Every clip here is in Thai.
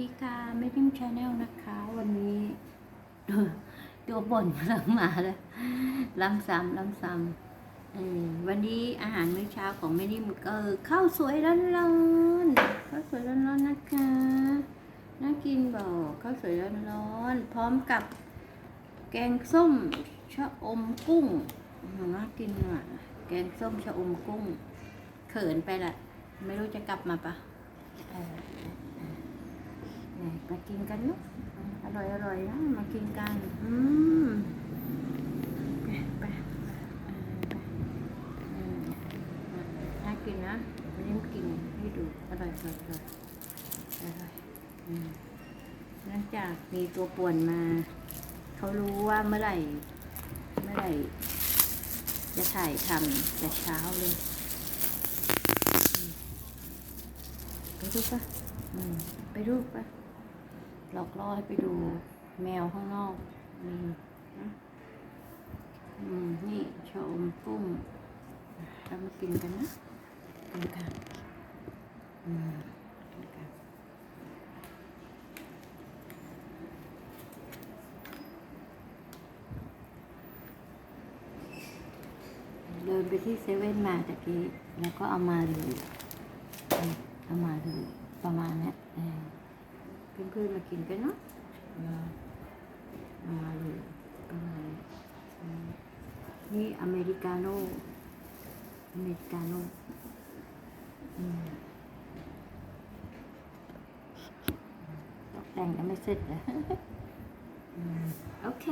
ดีค่ะไม่ทิมชาแนลนะคะ วันนี้ ตัวบ่นกำลังมาแล้วลำซ้ำลำซ้ำวันนี้อาหารมื้อเช้าของแม่นิ่มก็ข้าวสวยร้อนๆข้าวสวยร้อนๆนะคะน่ากินบอกข้าวสวยร้อนๆพร้อมกับแกงส้มชะอมกุ้งน่ากินอะแกงส้มชะอมกุ้ง เขินไปละไม่รู้จะกลับมาปะ มากินกันเนาะอร่อยอร่อยนะมากินกัน อืมไปน่ากินนะไม่ได้กินให้ดูอร่อยอร่อยอร่อยอร่อยอืมหลังจากมีตัวป่วนมา เขารู้ว่าเมื่อไหร่ เมื่อไหร่ จะถ่ายทำแต่เช้าเลยไปดูปะอืมไปดูปะ หลอกล่อให้ไปดูแมวข้างนอกมนะอืม นี่ชะอมกุ้งเรามากินกันนะกินกันอืมกินกันเดินไปที่เซเว่นมาตะกี้ แล้วก็เอามาเลยอืมเอามาเลยประมาณนี้ เออเพื่อนๆมากินกันเนาะมามาเลยประมาณนี้อืมนี่อเมริกาโน่อเมริกาโน่อืมตกแต่งยังไม่เสร็จเลยอืมโอเค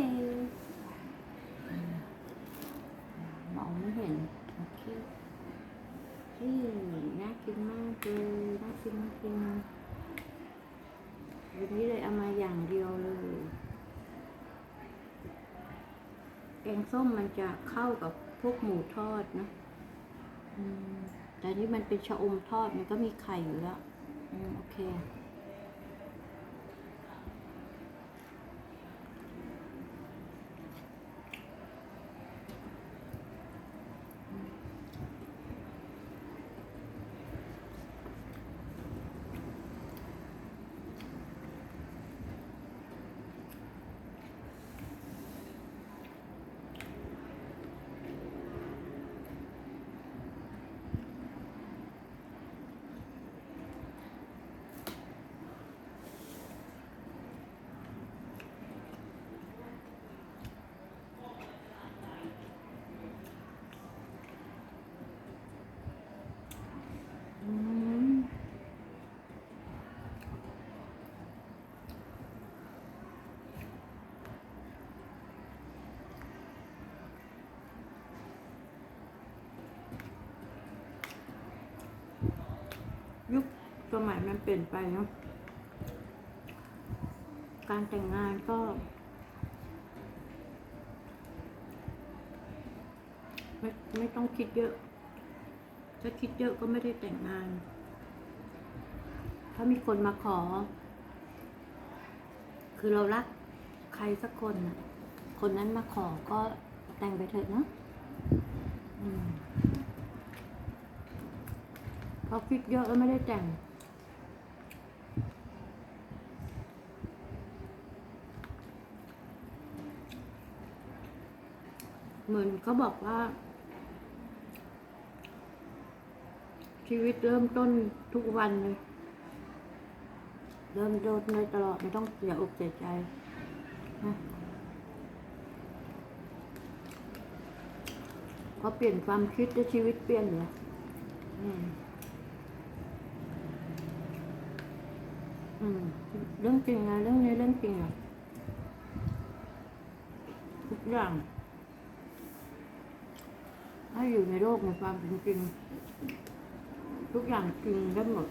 อืมมองไม่เห็น โอเคนี่น่ากินมากเลย น่ากินน่ากิน วันนี้เลยเอามาอย่างเดียวเลย แกงส้มมันจะเข้ากับพวกหมูทอดนะแต่นี่มันเป็นชะอมทอดมันก็มีไข่อยู่แล้วอโอเค อืม ยุคส มัยมันเปลี่ยนไปเนาะการแต่งงานก็ ไม่ไม่ต้องคิดเยอะ ถ้าคิดเยอะก็ไม่ได้แต่งงาน ถ้ามีคนมาขอ คือเรารักใครสักคนน่ะคนนั้นมาขอก็แต่งไปเถอะเนาะอืมพอคิดเยอะแล้วไม่ได้แต่ง เหมือนเขาบอกว่า ชีวิตเริ่มต้นทุกวันเลย เริ่มต้นเลยตลอดไม่ต้องเสียอกเสียใจนะพอเปลี่ยนความคิดแล้วชีวิตเปลี่ยนเลยอืมอืมเรื่องจริงนะเรื่องนี้เรื่องจริงอะทุกอย่าง ถ้าอยู่ในโลกในความเป็นจริง ทุกอย่างจริงได้หมด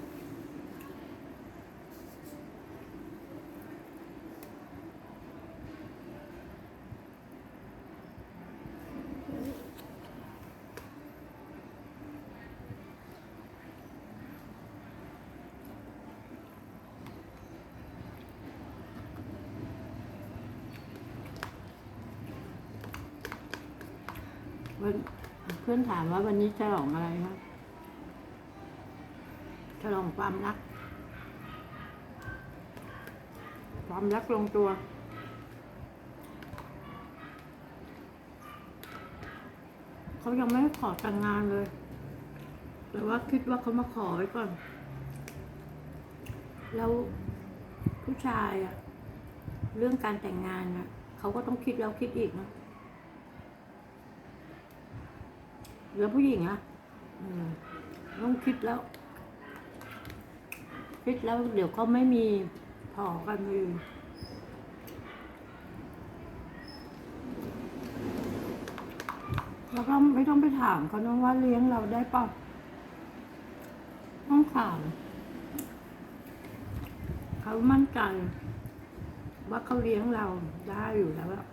วันเพื่อนถามว่าวันนี้ฉลองอะไรครับฉลองความรัก ความรักลงตัว เขายังไม่ขอแต่งงานเลย แต่ว่าคิดว่าเขามาขอไว้ก่อน แล้วผู้ชายอะเรื่องการแต่งงานอะเขาก็ต้องคิดแล้วคิดอีกนะ แล้วผู้หญิงอะต้องคิดแล้ว คิดแล้วเดี๋ยวก็ไม่มีพอกันเลยแล้วก็ไม่ต้องไปถามเขานะว่าเลี้ยงเราได้เปล่าต้องถามเขามั่นใจว่าเขาเลี้ยงเราได้อยู่แล้วอะ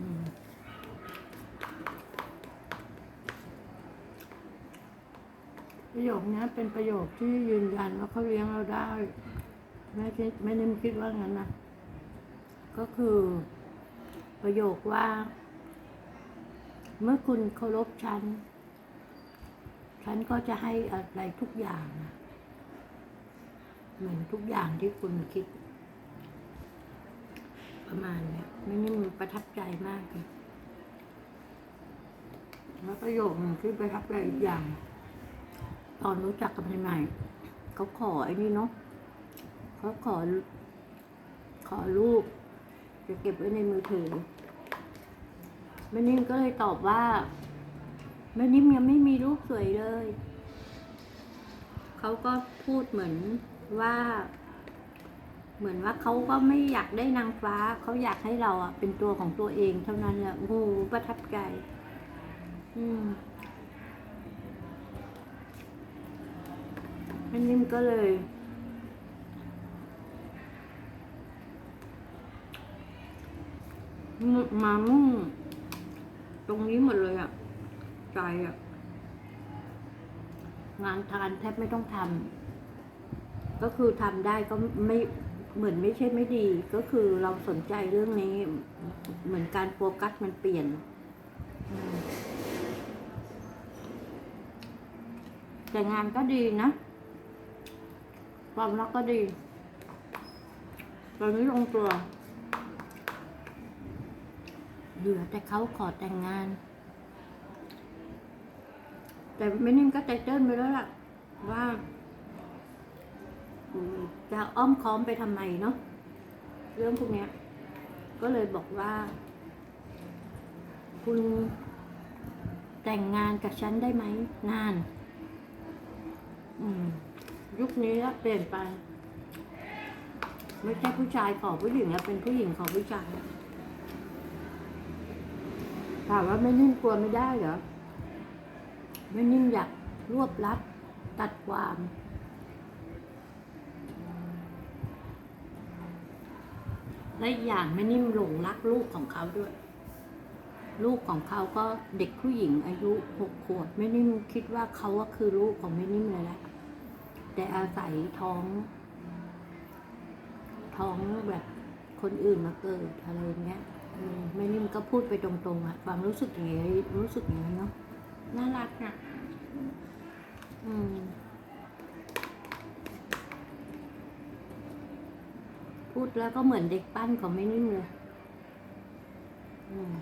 อืม ประโยคนี้เป็นประโยคที่ยืนยันว่าเขาเลี้ยงเราได้ไม่คิดไม่ได้คิดว่างั้นนะก็คือประโยคว่า เมื่อคุณเคารพฉัน ฉันก็จะให้อะไรทุกอย่าง เหมือนทุกอย่างที่คุณคิด ประมาณนี้ยไม่นี่มประทับใจมากเลยแล้วประโยคหนึ่งที่ประทับใจอีกอย่าง ตอนรู้จักกันใหม่ๆเขาขอไอ้นี่เนาะเขาขอ ขอรูปจะเก็บไว้ในมือถือแม่นิ่มก็เลยตอบว่าแม่นิ่มยังไม่มีรูปสวยเลยเขาก็พูดเหมือนว่า เหมือนว่าเขาก็ไม่อยากได้นางฟ้าเขาอยากให้เราอะ เป็นตัวของตัวเองเท่านั้นแหละโอ้โหประทับใจ อืม อันนี้มันก็เลย มามุ่ง ตรงนี้หมดเลยอะใจอะงานทานแทบไม่ต้องทำก็คือทำได้ก็ไม่เหมือนไม่ใช่ไม่ดี ก็คือเราสนใจเรื่องนี้ เหมือนการโฟกัสมันเปลี่ยนแต่งานก็ดีนะ ความรักก็ดีตอนนี้ลงตัวเหลือแต่เขาขอแต่งงาน แต่ไม่นิ่มก็ใจเต้นไปแล้วล่ะ ว่าจะอ้อมค้อมไปทำไมเนาะเรื่องพวกนี้ก็เลยบอกว่า คุณแต่งงานกับฉันได้ไหมนาน อืม ยุคนี้แล้วเปลี่ยนไป ไม่ใช่ผู้ชายขอผู้หญิงแล้วเป็นผู้หญิงขอผู้ชายถามว่าไม่นิ่มกลัวไม่ได้เหรอไม่นิ่มอยากรวบรัดตัดความและอีกอย่างไม่นิ่มหลงรักลูกของเขาด้วย ลูกของเขาก็เด็กผู้หญิงอายุหกขวบไม่นิ่มคิดว่าเขาก็คือลูกของไม่นิ่มเลยแหละ แต่อาศัยท้อง ท้องแบบคนอื่นมาเกิดอะไรอย่างเงี้ยอืมแม่นิ่มก็พูดไปตรงๆอะความรู้สึกอย่างนี้รู้สึกอย่างนี้นเนาะน่ารักอะอืมพูดแล้วก็เหมือนเด็กปั้นของแม่นิ่มเลย อืม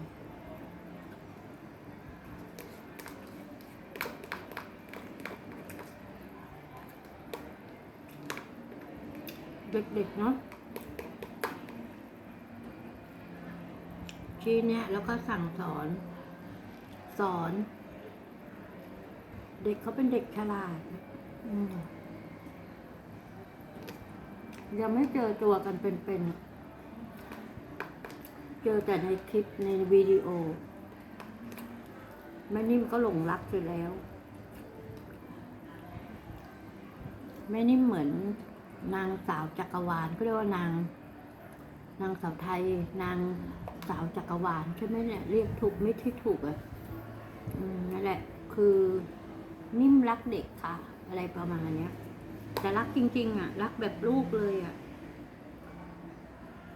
เด็กๆเนาะชี้เนี่ยแล้วก็สั่งสอน สอน เด็กเขาเป็นเด็กฉลาดยังไม่เจอตัวกันเป็นๆ เจอแต่ในคลิปในวิดีโอแม่นิ่มก็หลงรักไปแล้วแม่นิ่มเหมือน นางสาวจักรวาลก็เรียกว่านาง นางสาวไทย นางสาวจักรวาลใช่ไหมเนี่ยเรียกถูกไม่ที่ถูกอะนั่นแหละ คือนิ่มรักเด็กค่ะ อะไรประมาณเนี้ยแต่รักจริง ๆ อะ รักแบบลูกเลยอะ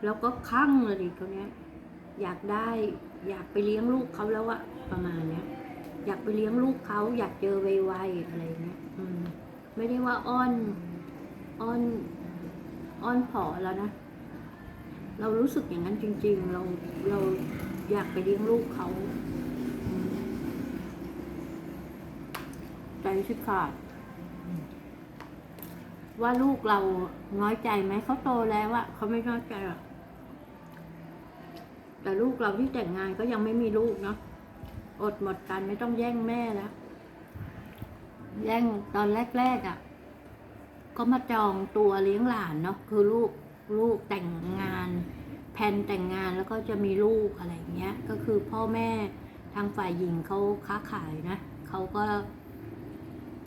แล้วก็คลั่งเลยดิคนเนี้ย อยากได้อยากไปเลี้ยงลูกเขาแล้วอะประมาณเนี้ย อยากไปเลี้ยงลูกเขาอยากเจอไวๆอะไรเงี้ย อืม ไม่ได้ว่าอ้อน อ้อนอ้อนขอแล้วนะ เรารู้สึกอย่างนั้นจริง ๆ เราเราอยากไปเลี้ยงลูกเขา ใจชิดขาด ว่าลูกเราน้อยใจไหมเขาโตแล้วอะเขาไม่น้อยใจหรอกแต่ลูกเราที่แต่งงานก็ยังไม่มีลูกเนาะอดหมดกันไม่ต้องแย่งแม่แล้ว แย่งตอนแรกๆอะ ก็มาจองตัวเลี้ยงหลานเนาะคือลูกลูกแต่งงานแผนแต่งงานแล้วก็จะมีลูกอะไรเงี้ย ก็คือพ่อแม่ทางฝ่ายหญิงเขาค้าขายนะเขาก็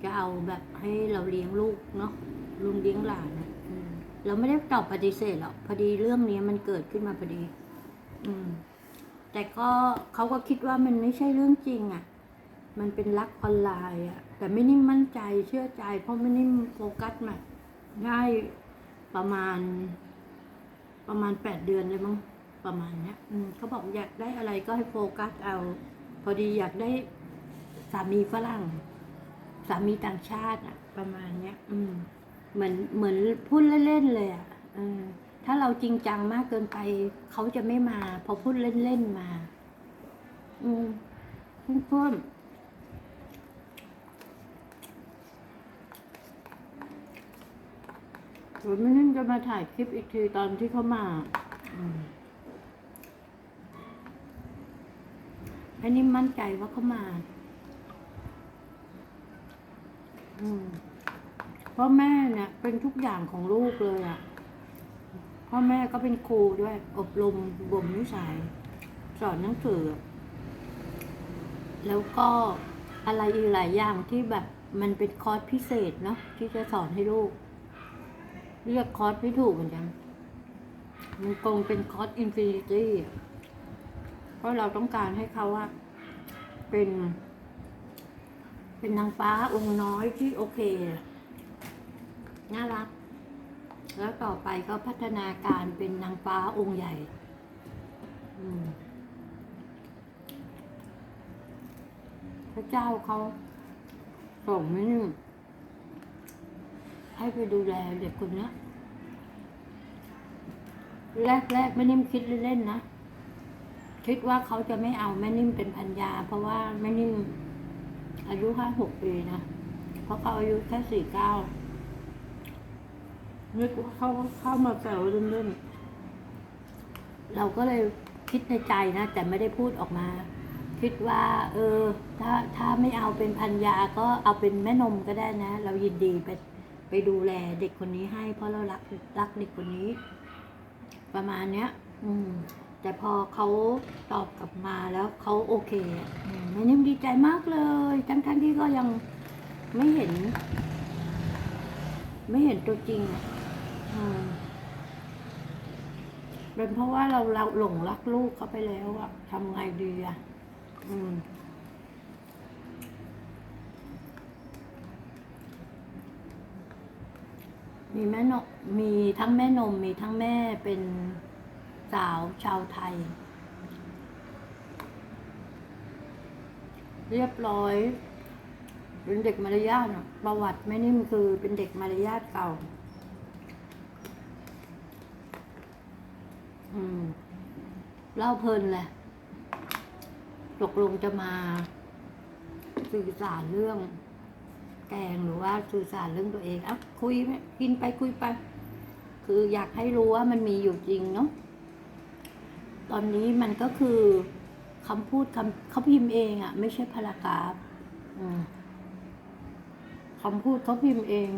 จะเอาแบบให้เราเลี้ยงลูกเนาะลุงเลี้ยงหลานนะเราไม่ได้ตอบปฏิเสธหรอกพอดีเรื่องนี้มันเกิดขึ้นมาพอดี อืม แต่ก็เขาก็คิดว่ามันไม่ใช่เรื่องจริงอะ่ะ มันเป็นรักออนไลน์อะ่ะ แต่ไม่นิ่มมั่นใจเชื่อใจ เพราะไม่นิ่มโฟกัสมาได้ประมาณ ประมาณแปดเดือนเลยมั้งประมาณเนี้ยอืเขาบอกอยากได้อะไรก็ให้โฟกัสเอา พอดีอยากได้สามีฝรั่ง สามีต่างชาติอะประมาณเนี้ย อืม เหมือนเหมือนพูดเล่นๆเลยอะเออถ้าเราจริงจังมากเกินไปเขาจะไม่มา พอพูดเล่นๆมา อืมเพื่อนๆ ผมไม่นึกจะมาถ่ายคลิปอีกทีตอนที่เขามาอันนี้มั่นใจว่าเขามา อืมเพราะแม่เนี่ยเป็นทุกอย่างของลูกเลยอะ่ะพ่อแม่ก็เป็นครูด้วย อบรมบ่มนิสัยสอนหนังสือ แล้วก็อะไรอีกหลายอย่างที่แบบมันเป็นคอร์สพิเศษเนาะที่จะสอนให้ลูก เรียกคอร์สไม่ถูกเหมือนกัน มันคงเป็นคอร์สอินฟินิตี้ เพราะเราต้องการให้เขาว่า เป็น เป็นนางฟ้าองค์น้อยที่โอเค น่ารัก แล้วต่อไปก็พัฒนาการเป็นนางฟ้าองค์ใหญ่พระเจ้าเขาส่งไม่นิ่ม ให้ไปดูแลเด็กคนนี้ยแรกๆไม่นิ่มคิดเล่นๆนะ คิดว่าเขาจะไม่เอาแม่นิ่มเป็นพันยา เพราะว่าแม่นิ่มอายุห้าหกปีนะ เพราะเขาอายุแค่สี่เก้านึกว่าเขาเข้ามาแซวเล่นๆเราก็เลยคิดในใจนะ แต่ไม่ได้พูดออกมา คิดว่า เออ ถ้าถ้าไม่เอาเป็นพันยาก็เอาเป็นแม่นมก็ได้นะ เรายินดีไป ไปดูแลเด็กคนนี้ให้ เพราะเรารักรักเด็กคนนี้ ประมาณเนี้ย อืม แต่พอเขาตอบกลับมาแล้วเขาโอเคอะมแม่นิ่มดีใจมากเลย ทั้งทั้งๆที่ก็ยังไม่เห็น ไม่เห็นตัวจริงอะอืมเป็นเพราะว่าเราเราหลงรักลูกเขาไปแล้วอะทำไงดีอะอืม มีแม่นมมีทั้งแม่นมมีทั้งแม่เป็นสาวชาวไทย เรียบร้อยเป็นเด็กมารยาทประวัติแม่นิ่มคือเป็นเด็กมารยาทเก่า อืมเล่าเพลินแหละตกลงจะมาสื่อสารเรื่อง แกงหรือว่าสื่อสารเรื่องตัวเองเอะคุยไหมกินไปคุยไป คืออยากให้รู้ว่ามันมีอยู่จริงเนาะตอนนี้มันก็คือคำพูดคำเขาพิมพ์เองอะ่ะ ไม่ใช่พารากราฟคำพูดเขาพิมพ์เอง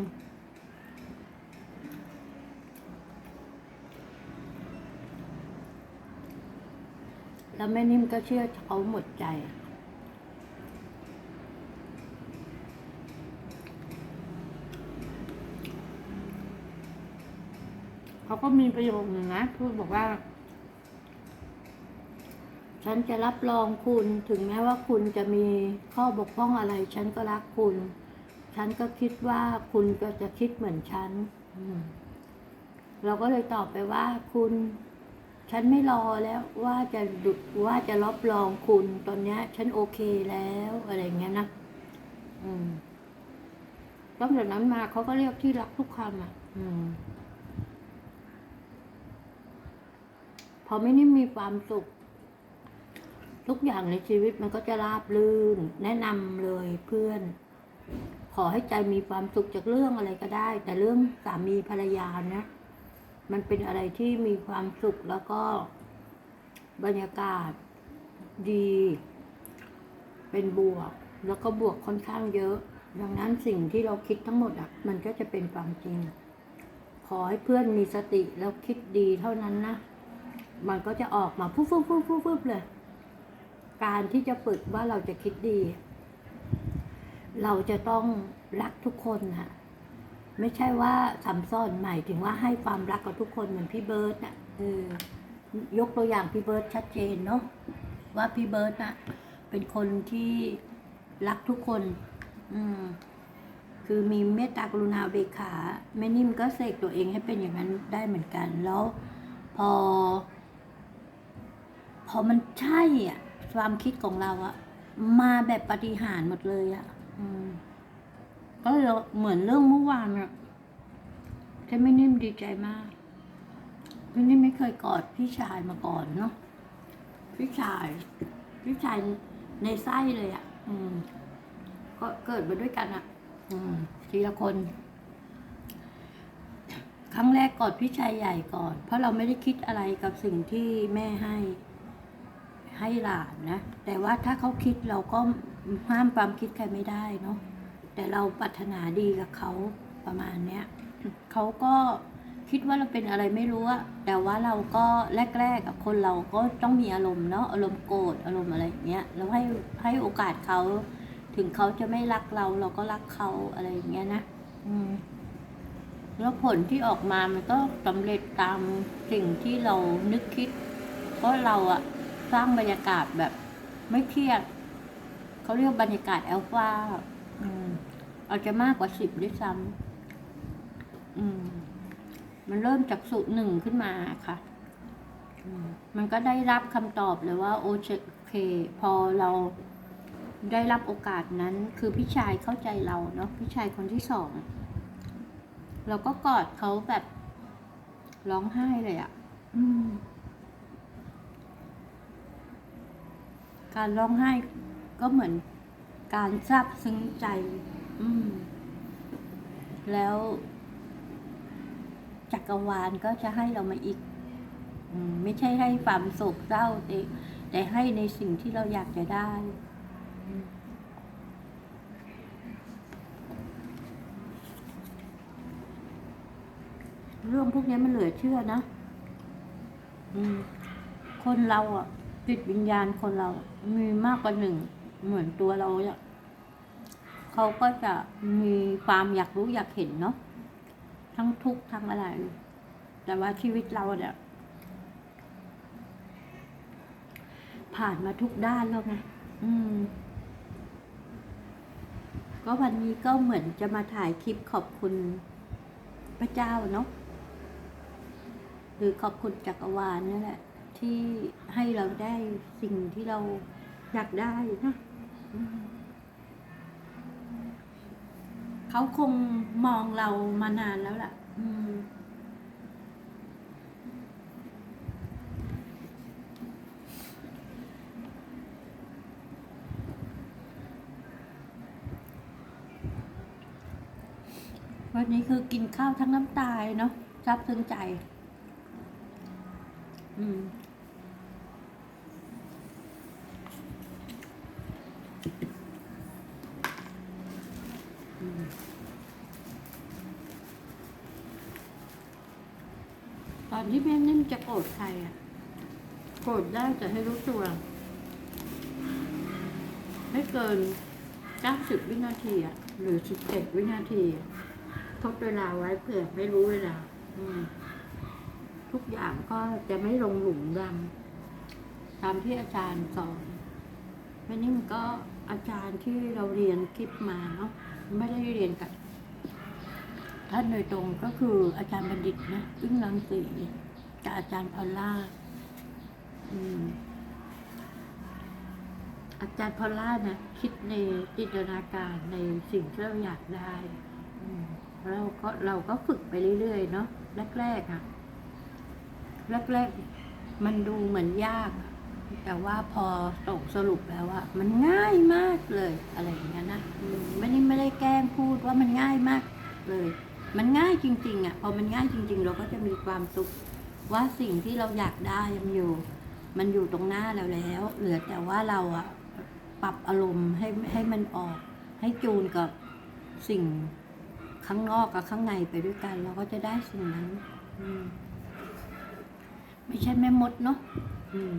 แล้วแม่นิ่มก็เชื่อเขาหมดใจอะเขา ก็มีประโยคหนึ่งนะพูดบอกว่า ฉันจะรับรองคุณถึงแม้ว่าคุณจะมีข้อบกพร่องอะไร ฉันก็รักคุณ ฉันก็คิดว่าคุณก็จะคิดเหมือนฉันเราก็เลยตอบไปว่าคุณ ฉันไม่รอแล้วว่าจะดุว่าจะรับรองคุณตอนนี้ฉันโอเคแล้วอะไรอย่างเงี้ยนะอืมตั้งแต่นั้นมาเขาก็เรียกที่รักทุกคำอะ อืม อไม่ได้มีความสุข ทุกอย่างในชีวิตมันก็จะราบรื่น แนะนำเลยเพื่อน ขอให้ใจมีความสุขจากเรื่องอะไรก็ได้ แต่เรื่องสามีภรรยานะ มันเป็นอะไรที่มีความสุขแล้วก็บรรยากาศดี เป็นบวก แล้วก็บวกค่อนข้างเยอะ ดังนั้นสิ่งที่เราคิดทั้งหมดอะ มันก็จะเป็นความจริง ขอให้เพื่อนมีสติแล้วคิดดีเท่านั้นนะ มันก็จะออกมาฟุบฟุบฟุบฟุบฟุบเลย การที่จะฝึกว่าเราจะคิดดี เราจะต้องรักทุกคนค่ะไม่ใช่ว่าสัมซ้อนหมายถึงว่าให้ความรักกับทุกคนเหมือนพี่เบิร์ตนะเออยกตัวอย่างพี่เบิร์ตชัดเจนเนาะว่าพี่เบิร์ตนะเป็นคนที่รักทุกคน อืม คือมีเมตตากรุณาเบกขาแม่นิ่มก็เสกตัวเองให้เป็นอย่างนั้นได้เหมือนกันแล้ว พอพ อมันใช่อะ ความคิดของเราอะมาแบบปฏิหารหมดเลยอะอืมก็เลยเหมือนเรื่องเมื่อวานอะที่ไม่นิ่มดีใจมากไม่นิ่มไม่เคยกอดพี่ชายมาก่อนเนาะพี่ชาย พี่ชายในไส้เลยอะอืม ก็เกิดมาด้วยกันอะ อืม ทีละคน ครั้งแรกกอดพี่ชายใหญ่ก่อน เพราะเราไม่ได้คิดอะไรกับสิ่งที่แม่ให้ ให้หลานนะ แต่ว่าถ้าเขาคิดเราก็ห้ามความคิดใครไม่ได้เนาะแต่เราปรารถนาดีกับเขาประมาณเนี้ยเขาก็คิดว่าเราเป็นอะไรไม่รู้อะแต่ว่าเราก็แรกๆกับคนเราก็ต้องมีอารมณ์เนาะอารมณ์โกรธอารมณ์อะไรอย่างเงี้ยแล้วให้ให้โอกาสเขาถึงเขาจะไม่รักเราเราก็รักเขาอะไรอย่างเงี้ยนะอืมแล้วผลที่ออกมามันก็สำเร็จตามสิ่งที่เรานึกคิด เพราะเราอะ สร้างบรรยากาศแบบไม่เครียดเขาเรียกบรรยากาศแอลฟาอืมอาจจะมากกว่าสิบด้วยซ้ำอืม มันเริ่มจากสูตรหนึ่งขึ้นมาค่ะมมันก็ได้รับคำตอบเลยว่าโอเค พอเราได้รับโอกาสนั้น คือพี่ชายเข้าใจเราเนาะพี่ชายคนที่สองเราก็กอดเขาแบบร้องไห้เลยอะ่ะ อืม การร้องไห้ก็เหมือนการซาบซึ้งใจ อืม แล้วจักรวาลก็จะให้เรามาอีกอืมไม่ใช่ให้ความโศกเศร้าแต่แต่ให้ในสิ่งที่เราอยากจะได้เรื่องพวกนี้มันเหลือเชื่อนะอคนเราอะจิตวิญญาณคนเรา มีมากกว่าหนึ่ง เหมือนตัวเราเนี่ยเขาก็จะมีความอยากรู้อยากเห็นเนาะทั้งทุกข์ทั้งอะไร แต่ว่าชีวิตเราเนี่ย ผ่านมาทุกด้านแล้วไงอืม ก็วันนี้ก็เหมือนจะมาถ่ายคลิปขอบคุณพระเจ้าเนาะหรือขอบคุณจักรวาลนั่นแหละ ที่ให้เราได้สิ่งที่เรา อยากได้นะเขาคงมองเรามานานแล้วล่ะ อืมวันนี้คือกินข้าวทั้งน้ำตาเลยเนาะซาบซึ้งใจ อืม อนที่แม่นิ่มจะโกรธใครอะโกรธได้แต่ให้รู้ตัว ไม่เกิน 90 วินาทีอะหรือ 17 วินาทีทดเวลาไว้เผื่อไม่รู้เวลาทุกอย่างก็จะไม่ลงหลุมดำตามที่อาจารย์สอนแม่นิ่มก็อาจารย์ที่เราเรียนคลิปมาเนาะไม่ได้เรียนกับ ท่านโดยตรงก็คืออาจารย์บัณฑิตนะอึ้งรังสีกับอาจารย์พอล่าอืมอาจารย์พอล่านะคิดในจินตนาการในสิ่งที่เราอยากได้เราก็เราก็ฝึกไปเรื่อยๆเนาะแรกๆอะ่ะแรกๆมันดูเหมือนยาก แต่ว่าพอตกสรุปแล้วว่ามันง่ายมากเลยอะไรอย่างเงี้ยนะไม่ได้ไม่ได้แกล้งพูดว่ามันง่ายมากเลย มันง่ายจริง ๆ อะพอมันง่ายจริง ๆ เราก็จะมีความสุขว่าสิ่งที่เราอยากได้มันอยู่ มันอยู่ตรงหน้าเราแล้ว เหลือแต่ว่าเราอะปรับอารมณ์ให้ให้มันออก ให้จูนกับสิ่งข้างนอกกับข้างในไปด้วยกัน เราก็จะได้สิ่งนั้นอืมไม่ใช่แม่มดเนาะอืม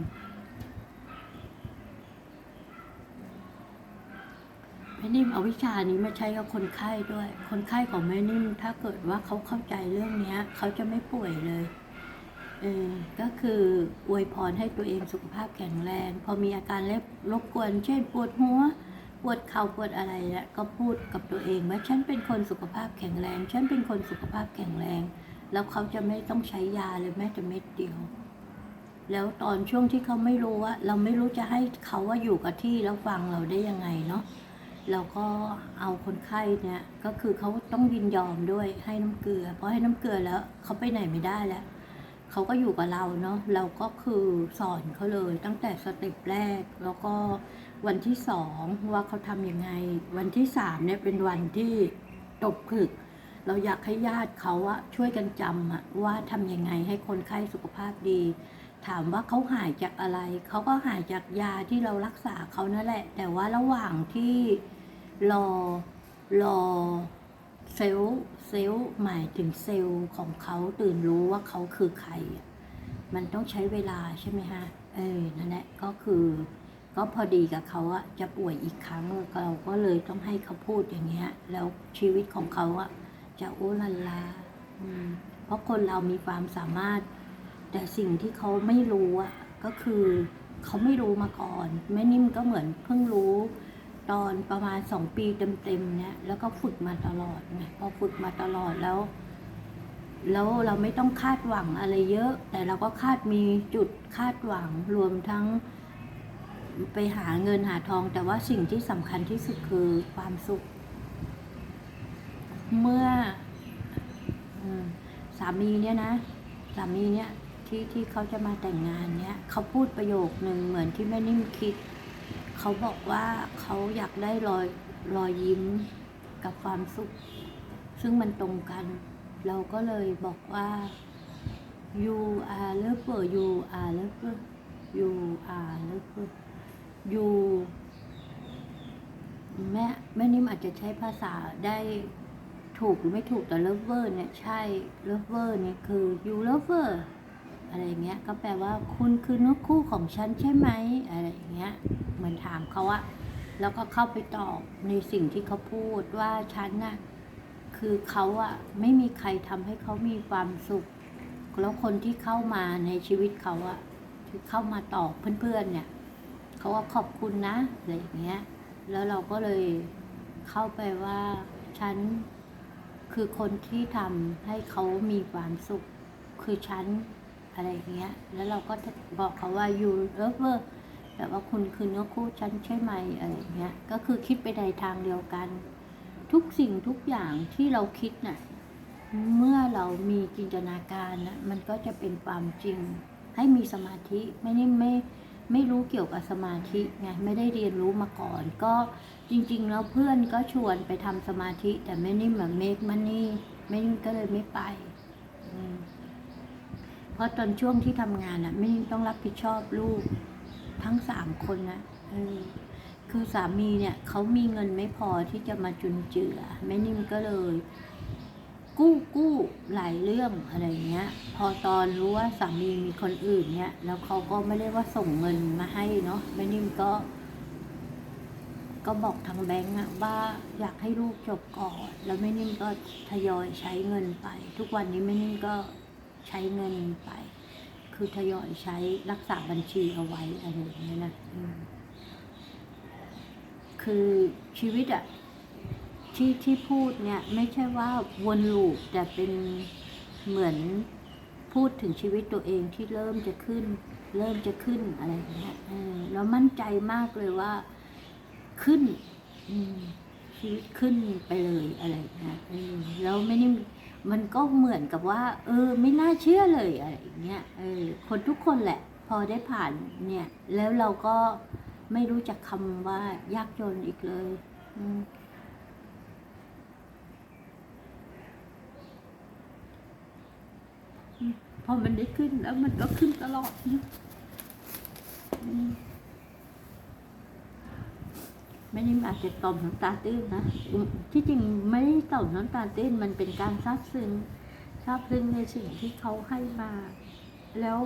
ม่นิ่มเอาวิชานี้มาใช้กับคนไข้ด้วย คนไข้ของแม่นิ่มถ้าเกิดว่าเขาเข้าใจเรื่องเนี้ยเขาจะไม่ป่วยเลยเออก็คืออวยพรให้ตัวเองสุขภาพแข็งแรง พอมีอาการเล็บรบกวน เช่นปวดหัว ปวดเข่าปวดอะไรเนี่ยก็พูดกับตัวเองว่าฉันเป็นคนสุขภาพแข็งแรง ฉันเป็นคนสุขภาพแข็งแรง แล้วเขาจะไม่ต้องใช้ยาเลยแม้แต่เม็ดเดียวแล้วตอนช่วงที่เขาไม่รู้ว่าเราไม่รู้จะให้เขาว่าอยู่กับที่แล้วฟังเราได้ยังไงเนาะ เราก็เอาคนไข้เนี่ยก็คือเขาต้องยินยอมด้วยให้น้ำเกลือ เพราะให้น้ำเกลือแล้วเขาไปไหนไม่ได้แล้วเขาก็อยู่กับเราเนาะเราก็คือสอนเขาเลย ตั้งแต่สเต็ปแรก แล้วก็วันที่สองว่าเขาทำยังไง วันที่สามเนี่ยเป็นวันที่ตบผึก เราอยากให้ญาติเขาอะช่วยกันจำอะว่าทำยังไงให้คนไข้สุขภาพดี ถามว่าเขาหายจากอะไร เขาก็หายจากยาที่เรารักษาเขานั่นแหละ แต่ว่าระหว่างที่ รอรอเซลล์เซลล์หมายถึงเซลล์ของเขาตื่นรู้ว่าเขาคือใคร มันต้องใช้เวลาใช่ไหมฮะ เออ นั่นแหละ ก็คือ ก็พอดีกับเขาอะจะป่วยอีกครั้งเราก็เลยต้องให้เขาพูดอย่างเงี้ย แล้วชีวิตของเขาอะจะโอลันลาเพราะคนเรามีความสามารถ แต่สิ่งที่เขาไม่รู้อะก็คือเขาไม่รู้มาก่อน แม่นิ่มก็เหมือนเพิ่งรู้ ตอนประมาณสองปีเต็มๆเนี่ยแล้วก็ฝึกมาตลอดไงพอฝึกมาตลอดแล้ว แล้วเราไม่ต้องคาดหวังอะไรเยอะ แต่เราก็คาดมีจุดคาดหวังรวมทั้งไปหาเงินหาทอง แต่ว่าสิ่งที่สำคัญที่สุดคือความสุข เมื่อสามีเนี่ยนะ สามีเนี่ยที่ที่เขาจะมาแต่งงานเนี่ยเขาพูดประโยคหนึ่งเหมือนที่แม่นิ่มคิด เขาบอกว่าเขาอยากได้รอยรอยยิ้มกับความสุข ซึ่งมันตรงกัน เราก็เลยบอกว่า you are lover you are lover you are lover you แม่แม่นิ่มอาจจะใช้ภาษาได้ถูกหรือไม่ถูกแต่ lover เนี่ยใช่ lover เนี่ยคือ you lover อะไรเงี้ยก็แปลว่าคุณคือนื้อคู่ของฉันใช่ไหมอะไรอย่างเงี้ย มือนถามเขาอะแล้วก็เข้าไปตอบในสิ่งที่เขาพูดว่าฉันน่ะคือเขาอะไม่มีใครทำให้เขามีความสุข แล้วคนที่เข้ามาในชีวิตเขาอะที่เข้ามาตอบเพื่อนๆเนี่ยเขาว่าขอบคุณนะอะไรอย่างเงี้ย แล้วเราก็เลยเข้าไปว่าฉันคือคนที่ทำให้เขามีความสุข คือฉันอะไรอย่างเงี้ย แล้วเราก็บอกเขาว่า you lover แบบว่าคุณคือเนื้อคู่ฉันใช่ไหมอะไรเงี้ยก็คือคิดไปในทางเดียวกัน ทุกสิ่งทุกอย่างที่เราคิดน่ะเมื่อเรามีจินตนาการนะมันก็จะเป็นความจริง ให้มีสมาธิไม่ได้ไม่ไม่รู้เกี่ยวกับสมาธิไงไม่ได้เรียนรู้มาก่อน ก็จริง ๆ แล้วเพื่อนก็ชวนไปทำสมาธิ แต่ไม่นิ่มแบบเมกมันนี่ไม่นิ่มก็เลยไม่ไปเพราะตอนช่วงที่ทำงานอะ ไม่นิ่ต้องรับผิดชอบลูก ทั้งสามคนนะคือสามีเนี่ยเขามีเงินไม่พอที่จะมาจุนเจือแม่นิ่มก็เลย กู้กู้หลายเรื่องอะไรเงี้ย พอตอนรู้ว่าสามีมีคนอื่นเนี่ย แล้วเขาก็ไม่ได้ว่าส่งเงินมาให้เนาะแม่นิ่มก็ ก็บอกทางแบงก์อะว่าอยากให้ลูกจบก่อน แล้วแม่นิ่มก็ทยอยใช้เงินไป ทุกวันนี้แม่นิ่มก็ใช้เงินไป คือทยอยใช้รักษาบัญชีเอาไว้อะไรอย่างเงี้ยนะคือชีวิตอะที่ที่พูดเนี่ย ไม่ใช่ว่าวนลูปแต่เป็นเหมือนพูดถึงชีวิตตัวเองที่เริ่มจะขึ้น เริ่มจะขึ้นอะไรอย่างเงี้ยแล้วมั่นใจมากเลยว่าขึ้นชีวิตขึ้นไปเลยอะไรอย่างเงี้ยเออแล้วไม่ได้ มันก็เหมือนกับว่า เออ ไม่น่าเชื่อเลยอะไรอย่างเงี้ยเออคนทุกคนแหละ พอได้ผ่านเนี่ย แล้วเราก็ไม่รู้จักคำว่ายากจนอีกเลยพอมันได้ขึ้นแล้วมันก็ขึ้นตลอดนะ ไม่ได้มาจะต่อมน้ำตาตื้นนะอืมที่จริงไม่ได้ต่อมน้ำตาตื้นมันเป็นการซาบซึ้งซาบซึ้งในสิ่งที่เขาให้มา แล้ว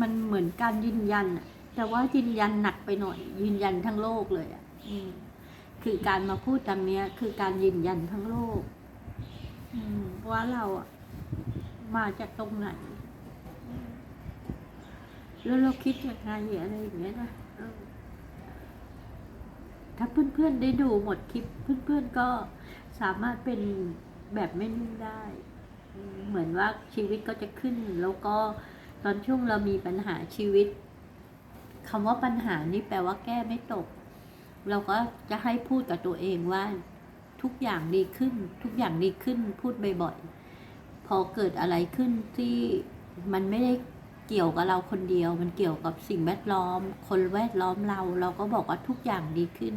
มันเหมือนการยืนยันอะแต่ว่ายืนยันหนักไปหน่อย ยืนยันทั้งโลกเลยอะอืมคือการมาพูดตามเนี้ย คือการยืนยันทั้งโลกอืมว่าเราอะมาจากตรงไหน แล้วเราคิดยังไงอะไรอย่างเงี้ยนะเออ ถ้าเพื่อนๆได้ดูหมดคลิปเพื่อนๆก็สามารถเป็นแบบไม่นิ่งได้ เหมือนว่าชีวิตก็จะขึ้น แล้วก็ตอนช่วงเรามีปัญหาชีวิตคำว่าปัญหานี่แปลว่าแก้ไม่ตก เราก็จะให้พูดกับตัวเองว่าทุกอย่างดีขึ้น ทุกอย่างดีขึ้นพูดบ่อยๆพอเกิดอะไรขึ้นที่มันไม่ได้ เกี่ยวกับเราคนเดียว มันเกี่ยวกับสิ่งแวดล้อม คนแวดล้อมเรา เราก็บอกว่าทุกอย่างดีขึ้น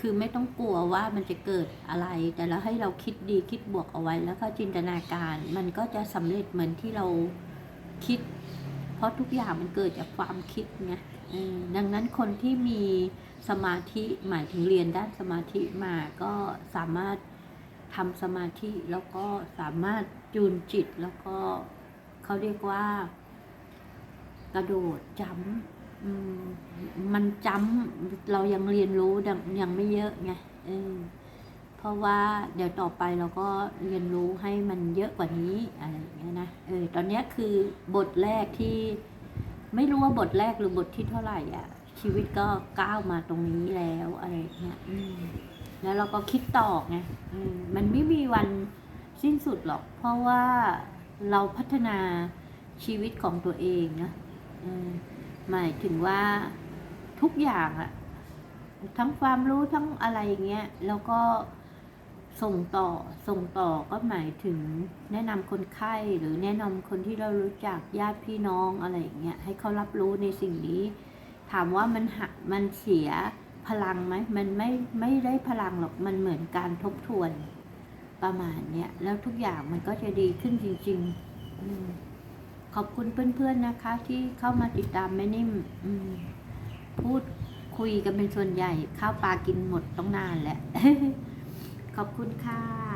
คือไม่ต้องกลัวว่ามันจะเกิดอะไร แต่เราให้เราคิดดีคิดบวกเอาไว้ แล้วก็จินตนาการ มันก็จะสำเร็จเหมือนที่เราคิด เพราะทุกอย่างมันเกิดจากความคิดไงดังนั้นคนที่มีสมาธิหมายถึงเรียนด้านสมาธิมาก็สามารถทำสมาธิแล้วก็สามารถจูนจิตแล้วก็เขาเรียกว่า กระโดดจำมันจำเรายังเรียนรู้ยังไม่เยอะไงเพราะว่าเดี๋ยวต่อไปเราก็เรียนรู้ให้มันเยอะกว่านี้อะไรอย่างเงี้ยนะเออตอนนี้คือบทแรกที่ ไม่รู้ว่าบทแรกหรือบทที่เท่าไหร่อะ ชีวิตก็ก้าวมาตรงนี้แล้วอะไรเงี้ยแล้วเราก็คิดต่อไงมันไม่มีวันสิ้นสุดหรอก เพราะว่าเราพัฒนาชีวิตของตัวเองนะ หมายถึงว่าทุกอย่างอะทั้งความรู้ทั้งอะไรอย่างเงี้ย แล้วก็ส่งต่อส่งต่อก็หมายถึงแนะนำคนไข้หรือแนะนำคนที่เรารู้จักญาติพี่น้องอะไรอย่างเงี้ยให้เขารับรู้ในสิ่งนี้ ถามว่ามันหักมันเสียพลังไหมมันไม่ไม่ได้พลังหรอกมันเหมือนการทบทวนประมาณเนี้ยแล้วทุกอย่างมันก็จะดีขึ้นจริงๆอืม ขอบคุณเพื่อนๆนะคะ ที่เข้ามาติดตามแม่นิ่มมพูดคุยกันเป็นส่วนใหญ่ ข้าวปลากินหมดต้องนานแหละ ขอบคุณค่ะ